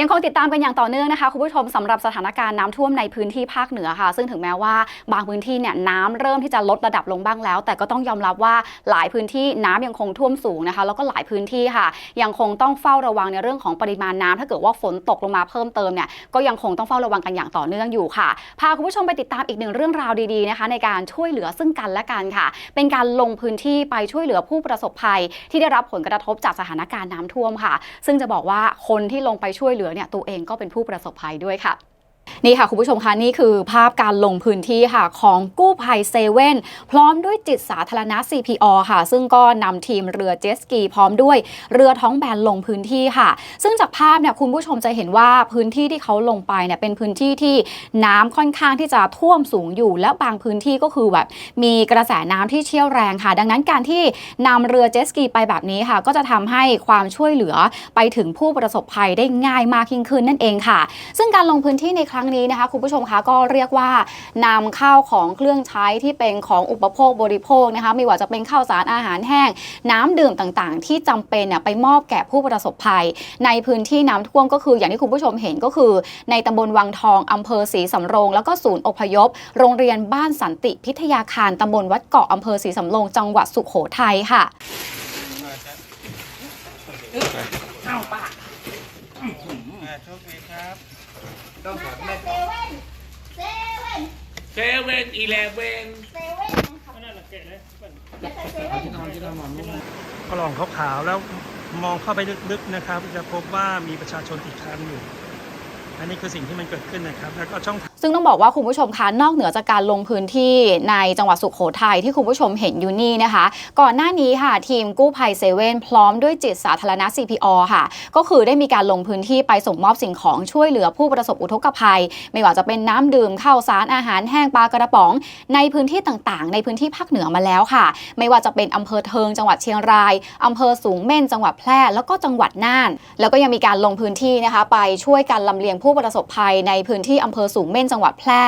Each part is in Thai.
ยังคงติดตามกันอย่างต่อเนื่องนะคะคุณผู้ชมสำหรับสถานการณ์น้ำท่วมในพื้นที่ภาคเหนือค่ะ ซึ่งถึงแม้ว่าบางพื้นที่เนี่ยน้ำเริ่มที่จะลดระดับลงบ้างแล้ว แต่ก็ต้องยอมรับว่าหลายพื้นที่น้ำยังคงท่วมสูงนะคะ แล้วก็หลายพื้นที่ค่ะ ยังคงต้องเฝ้าระวังในเรื่องของปริมาณน้ำถ้าเกิดว่าฝนตกลงมาเพิ่มเติมเนี่ยก็ยังคงต้องเฝ้าระวังกันอย่างต่อเนื่องอยู่ค่ะพาคุณผู้ชมไปติดตามอีกหนึ่งเรื่องราวดีๆนะคะ ในการช่วยเหลือซึ่งกันและกันค่ะ เป็นการลงพื้นที่ไปช่วยเหลือผู้ประสบภัย ที่ได้รับผลกระทบจากสถานการณ์น้ำท่วมค่ะ ซึ่งจะบอกว่าคนที่ลงไปช่วยเหลือเนี่ยตัวเองก็เป็นผู้ประสบภัยด้วยค่ะ นี่ค่ะ คุณผู้ชมคะนี่คือภาพการลงพื้นที่ค่ะ ของกู้ภัยเซเว่นพร้อมด้วยจิตสาธารณะ CPO ค่ะ ซึ่งก็นำทีมเรือเจสกี พร้อมด้วยเรือท้องแบนลงพื้นที่ค่ะ ซึ่งจากภาพเนี่ยคุณผู้ชมจะเห็นว่าพื้นที่ที่เขาลงไปเนี่ยเป็นพื้นที่ที่น้ำค่อนข้างที่จะท่วมสูงอยู่ แล้วบางพื้นที่ก็คือแบบมีกระแสน้ำที่เชี่ยวแรงค่ะ ดังนั้นการที่นำเรือเจสกีไปแบบนี้ค่ะ ก็จะทำให้ความช่วยเหลือไปถึงผู้ประสบภัยได้ง่ายมากยิ่งขึ้นนั่นเองค่ะ ซึ่งการลงพื้นที่ในครั้งนี้นะคะคุณผู้ชมคะก็เรียกว่านำข้าวของเครื่องใช้ที่เป็นของอุปโภคบริโภคนะคะไม่ว่าจะเป็นข้าวสารอาหารแห้ง น้ำดื่มต่างๆ ที่จำเป็นเนี่ยไปมอบแก่ผู้ประสบภัย ในพื้นที่น้ำท่วมก็คืออย่างที่คุณผู้ชมเห็นก็คือ ในตำบลวังทองอำเภอศรีสำโรง แล้วก็ศูนย์อพยพ โรงเรียนบ้านสันติพิทยาคารตำบลวัดเกาะอำเภอศรีสำโรง จังหวัดสุโขทัยค่ะอ่าโชคดีครับ มาจากเซเว่นเซเว่นเซเว่นอีเลเว่นเซเว่นนะครับมาจากเซเว่นกล่องขาวๆแล้วมองเข้าไปลึกๆนะครับ จะพบว่ามีประชาชนติดค้างอยู่ อันนี้คือสิ่งที่มันเกิดขึ้นนะครับ แล้วก็ช่องทางซึ่งต้องบอกว่าคุณผู้ชมคะนอกเหนือจากการลงพื้นที่ในจังหวัดสุขโขทัยที่คุณผู้ชมเห็นอยู่นี่นะคะ ก่อนหน้านี้ค่ะทีมกู้ภัยเซเว่นพร้อมด้วยจิตสาธารณะ CPO ค่ะ ก็คือได้มีการลงพื้นที่ไปส่งมอบสิ่งของช่วยเหลือผู้ประสบอุทกภัย ไม่ว่าจะเป็นน้ำดื่มข้าวสารอาหารแห้งปลากระป๋อง ในพื้นที่ต่างๆ ในพื้นที่ภาคเหนือมาแล้วค่ะ ไม่ว่าจะเป็นอำเภอเทิงจังหวัดเชียงรายอำเภอสูงเม่นจังหวัดแพร่แล้วก็จังหวัดน่าน แล้วก็ยังมีการลงพื้นที่นะคะ ไปช่วยกันลำเลียงผู้ประสบภัยในพื้นที่อำเภอสูงเม่นจังหวัดแพร่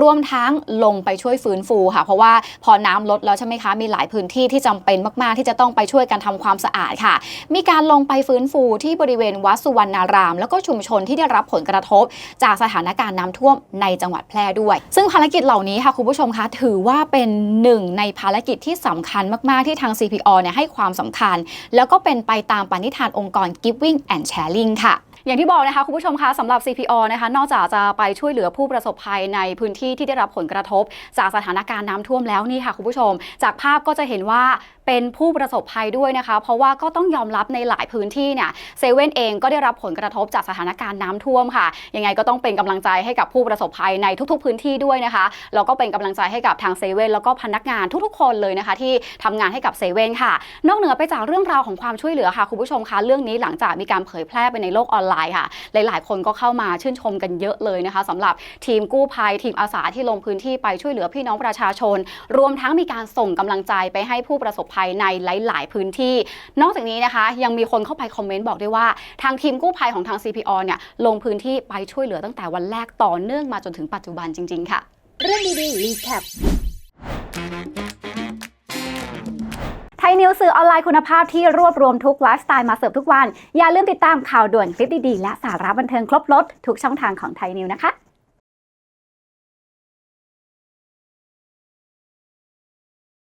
รวมทั้งลงไปช่วยฟื้นฟูค่ะ เพราะว่าพอน้ำลดแล้วใช่ไหมคะมีหลายพื้นที่ที่จำเป็นมากๆ ที่จะต้องไปช่วยกันทำความสะอาดค่ะ มีการลงไปฟื้นฟูที่บริเวณวัดสุวรรณาราม แล้วก็ชุมชนที่ได้รับผลกระทบ จากสถานการณ์น้ำท่วมในจังหวัดแพร่ด้วย ซึ่งภารกิจเหล่านี้ค่ะคุณผู้ชมคะถือว่าเป็นหนึ่งในภารกิจที่สำคัญมาก ๆ ที่ทาง CPO เนี่ยให้ความสำคัญ แล้วก็เป็นไปตามปณิธานองค์กร Giving and Sharing ค่ะ อย่างที่บอกนะคะคุณผู้ชมคะสำหรับ CPO นะคะนอกจากจะไปช่วยเหลือผู้ประสบภัยในพื้นที่ที่ได้รับผลกระทบ จากสถานการณ์น้ำท่วมแล้วนี่ค่ะคุณผู้ชม จากภาพก็จะเห็นว่าเป็นผู้ประสบภัยด้วยนะคะ เพราะว่าก็ต้องยอมรับในหลายพื้นที่เนี่ยเซเว่นเองก็ได้รับผลกระทบจากสถานการณ์น้ำท่วมค่ะ ยังไงก็ต้องเป็นกำลังใจให้กับผู้ประสบภัยในทุกๆพื้นที่ด้วยนะคะแล้วก็เป็นกำลังใจให้กับทางเซเว่นแล้วก็พนักงานทุกๆ คนเลยนะคะ ที่ทำงานให้กับเซเว่นค่ะ นอกเหนือไปจากเรื่องราวของความช่วยเหลือค่ะคุณผู้ชมคะเรื่องนี้หลังจากมีการเผยแพร่ไปในโลกออนไลน์ค่ะ หลาย ๆ คนก็เข้ามาชื่นชมกันเยอะเลยนะคะสำหรับทีมกู้ภัยทีมอาสาที่ลงพื้นที่ไปช่วยเหลือพี่น้องประชาชน รวมทั้งมีการส่งกำลังใจไปให้ผู้ประสบภัยในหลาย ๆ พื้นที่ นอกจากนี้นะคะ ยังมีคนเข้าไปคอมเมนต์บอกด้วยว่า ทางทีมกู้ภัยของทาง CPO เนี่ยลงพื้นที่ไปช่วยเหลือตั้งแต่วันแรกต่อเนื่องมาจนถึงปัจจุบันจริง ๆ ค่ะ เรื่องดีๆรีแคป นิวสื่อออนไลน์คุณภาพที่รวบรวมทุกไลฟ์สไตล์มาเสิร์ฟทุกวัน อย่าลืมติดตามข่าวด่วนคลิปดีๆ และสาระบันเทิงครบรถทุกช่องทางของไทยนิวนะคะ